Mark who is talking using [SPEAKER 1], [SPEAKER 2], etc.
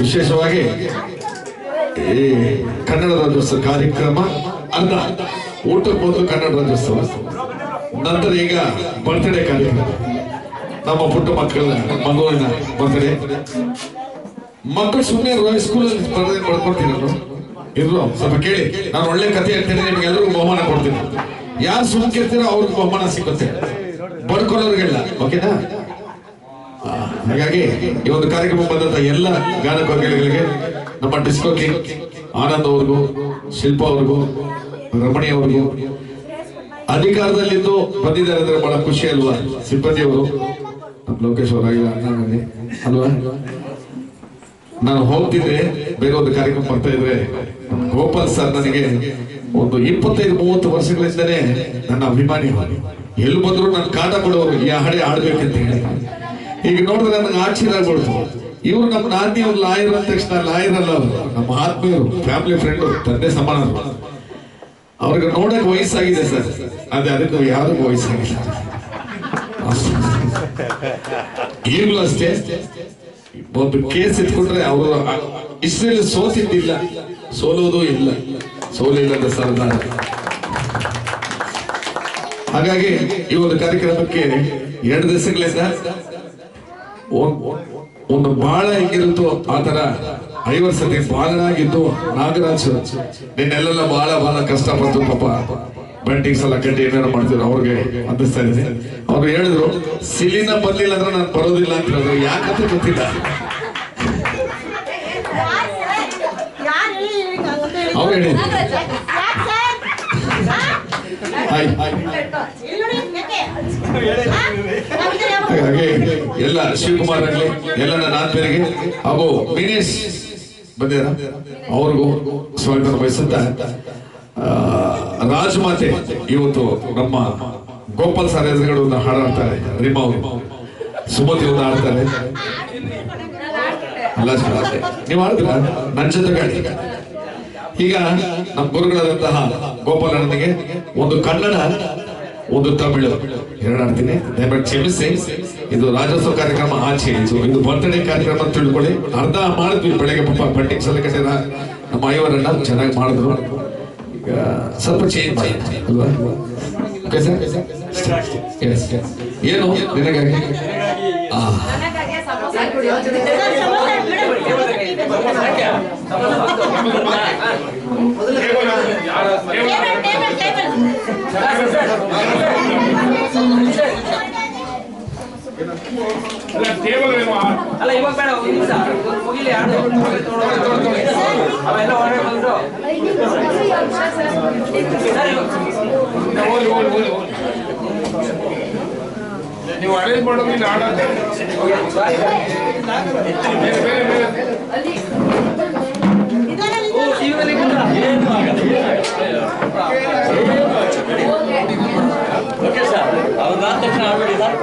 [SPEAKER 1] ವಿಶೇಷವಾಗಿ ಈ ಕನ್ನಡ ರಾಜ್ಯೋತ್ಸವ ಕಾರ್ಯಕ್ರಮ ಅಂತ ಊಟಕ್ಕೆ ಮೊದಲು ಕನ್ನಡ ರಾಜ್ಯೋತ್ಸವ. ನಂತರ ಈಗ ಬರ್ತ್ಡೇ ಕಾರ್ಯಕ್ರಮ. ನಮ್ಮ ಪುಟ್ಟ ಮಕ್ಕಳ ಮಗುವಿನ ಬರ್ತ್ಡೇ ಮಕ್ಕಳು ಸುಮ್ಮನೆ ಸ್ಕೂಲಲ್ಲಿ ಸ್ಪರ್ಧೆ ಮಾಡ್ಕೊಡ್ತೀನಿ ನಾನು ಇರ್ಲು, ಸ್ವಲ್ಪ ಕೇಳಿ. ನಾನು ಒಳ್ಳೆ ಕಥೆ ಹೇಳ್ತೇನೆ, ನಿಮ್ಗೆ ಎಲ್ಲರಿಗೂ ಬಹುಮಾನ ಕೊಡ್ತೀನಿ. ಯಾರು ಸುಮ್ಮನೆ ಇರ್ತೀರೋ ಅವ್ರಿಗೆ ಬಹುಮಾನ ಸಿಗುತ್ತೆ. ಬಡ್ಕೊಳ್ಳೋರಿಗೆಲ್ಲ ಓಕೆನಾ ಹಾಗಾಗಿ ಈ ಒಂದು ಕಾರ್ಯಕ್ರಮ ಬಂದಂತ ಎಲ್ಲ ಗಾನಕೋಗಿಗಳಿಗೆ ನಮ್ಮ ಡಿಸ್ಕೋ ಕಿಂಗ್ ಆನಂದ್ ಅವ್ರಿಗೂ, ಶಿಲ್ಪ ಅವ್ರಿಗೂ, ರಮಣಿ ಅವ್ರಿಗೂ, ಅಧಿಕಾರದಲ್ಲಿದ್ದು ಬಂದಿದ್ದಾರೆ ಅಂದ್ರೆ ಬಹಳ ಖುಷಿ ಅಲ್ವಾ? ಸಿಬ್ಬಂದಿ ಅವರು, ನಮ್ಮ ಲೋಕೇಶ್ ಅಣ್ಣ ಅಲ್ವಾ? ನಾನು ಹೋಗ್ತಿದ್ರೆ ಬೇರೆ ಒಂದು ಕಾರ್ಯಕ್ರಮ ಬರ್ತಾ ಇದ್ರೆ ಗೋಪಾಲ್ ಸರ್ ನನಗೆ ಒಂದು ಇಪ್ಪತ್ತೈದು, ಮೂವತ್ತು ವರ್ಷಗಳಿಂದನೇ ನನ್ನ ಅಭಿಮಾನಿ ಎಲ್ಲಿ ಬಂದ್ರು ನಾನು ಕಾಟ ಕೊಡೋರು ಈ ಹಾಡೆ ಆಡ್ಬೇಕಂತ ಹೇಳಿ. ಈಗ ನೋಡಿದ್ರೆ ನನಗೆ ಆಶ್ಚರ್ಯ ಆಗ್ಬಿಡ್ತು ಇವ್ರು ನಮ್ಮ ನಾದಿನಿ ಅವ್ರು ಲಾಯರ್ ಅಂದ ತಕ್ಷಣ ಲಾಯರ್ ಅಲ್ಲ ಅವರು. ನಮ್ಮ ಆತ್ಮೀಯರು, ಫ್ಯಾಮಿಲಿ ಫ್ರೆಂಡು, ತಂದೆ ಸಮಾನ ಅವ್ರಿಗೆ ನೋಡಕ್ ವಯಸ್ಸಾಗಿದೆ ಸರ್. ಅದೇ ಅದಕ್ಕೆ ಯಾರಿಗೂ ವಯಸ್ಸಾಗಿಲ್ಲ. ಈಗಲೂ ಅಷ್ಟೇ. ಒಂದು ಕೇಸ್ ಇಟ್ಕೊಂಡ್ರೆ ಅವರು ಇಸ್ರೇಲ್ ಸೋತಿದ್ದಿಲ್ಲ. ಸೋಲೋದು ಇಲ್ಲ. ಸೋಲಿಲ್ಲದ ಸರ್ದಾರ. ಹಾಗಾಗಿ ಈ ಒಂದು ಕಾರ್ಯಕ್ರಮಕ್ಕೆ ಎರಡು ದಿವಸಗಳಿಂದ ಒಂದ್- ಬಾಳ ಹೆಂಗಿರುತ್ತೋ ಆತರ ಐವತ್ ಸತಿ ಬಾಲನಾಗಿದ್ದು ನಾಗರಾಜ್ ನಿನ್ನೆಲ್ಲ ಬಹಳ ಬಹಳ ಕಷ್ಟಪಟ್ಟು ಪಾಪ. ಬೆಂಟಿಂಗ್ಸ್ ಎಲ್ಲ ಕಟ್ಟಿ ಏನಾರು ಮಾಡ್ತಿದ್ರು ಅವ್ರಿಗೆ ಅಂದಿಸ್ತಾ ಇದ್ದೀನಿ. ಅವ್ರು ಹೇಳಿದ್ರು ಸಿಲಿನ ಬರ್ಲಿಲ್ಲ ಅಂದ್ರೆ ನಾನು ಬರೋದಿಲ್ಲ ಅಂತ ಹೇಳಿದ್ರು. ಯಾಕಂತ ಗೊತ್ತಿಲ್ಲ. ಅವ್ರು ಹೇಳಿದ್ರು. ಹಾಯ್. ಹಾಯ್ ಹಾಗಾಗಿ ಎಲ್ಲ ಶಿವಕುಮಾರ್ ಆಗಲಿ ಎಲ್ಲ ನನ್ನ ಆತ್ಮೀಯರಿಗೆ ಹಾಗೂ ವಿನೇಶ್ ಬಂದಿರ ಅವ್ರಿಗೂ ಸ್ವಾಗತ ಬಯಸುತ್ತ ರಾಜಮಾತೆ ಇವತ್ತು ನಮ್ಮ ಗೋಪಾಲ್ ಸರ್ ಹಾಡಾಡ್ತಾರೆ ಹಾಡು ಹಾಡ್ತಾರೆ ರಿಮಾ ಸುಮತಿ ಒಂದು ಹಾಡ್ತಾರೆ. ನೀವು ಆಡ್ತೀರ ನನ್ನ ಗಾಡಿ ಈಗ ನಮ್ಮ ಗುರುಗಳಾದಂತಹ ಗೋಪಾಲಣ್ಣನಿಗೆ ಒಂದು ಕನ್ನಡ ಒಂದು ತಮಿಳು. ಎರಡು ದಯವಿಟ್ಟು ದಯಮಾಡಿ ಕ್ಷಮಿಸಿ. ಇದು ರಾಜ್ಯೋತ್ಸವ ಕಾರ್ಯಕ್ರಮ ಆಚೆ. ಇದು ಇದು ಬರ್ತ್ಡೇ ಕಾರ್ಯಕ್ರಮ ಅಂತ ತಿಳ್ಕೊಳ್ಳಿ. ಅರ್ಧ ಮಾಡಿದ್ವಿ ಬೆಳಗ್ಗೆ ಪಾಪ ಬಟ್ಟೆ ಸಲ ಕಟ್ಟಿರ ನಮ್ಮ ಐವರಣ್ಣ ಚೆನ್ನಾಗಿ ಮಾಡಿದ್ರು. ಈಗ ಸ್ವಲ್ಪ ಚೇಂಜ್ ಅಲ್ವಾ. ಏನು? ನಿನಗಾಗಿ?
[SPEAKER 2] ಅಲ್ಲ ಇವಾಗ ಬೇಡ ಒಂದು ನಿಮಿಷ. ಮುಗಿಲಿ ಆಡು ಅವೆಲ್ಲ ಹೊರಗೆ ಬಂದ್ರು ಸರ್,
[SPEAKER 3] ನೀವು ಅರೇಂಜ್ ಮಾಡೋದು ಇಲ್ಲಿ ಆಡೋದು ಬೇರೆ ಬೇರೆ.
[SPEAKER 2] Okay sir. ಅವ್ರು ಆದ ತಕ್ಷಣ ಆಗ್ಬಿಡಿ ಸರ್.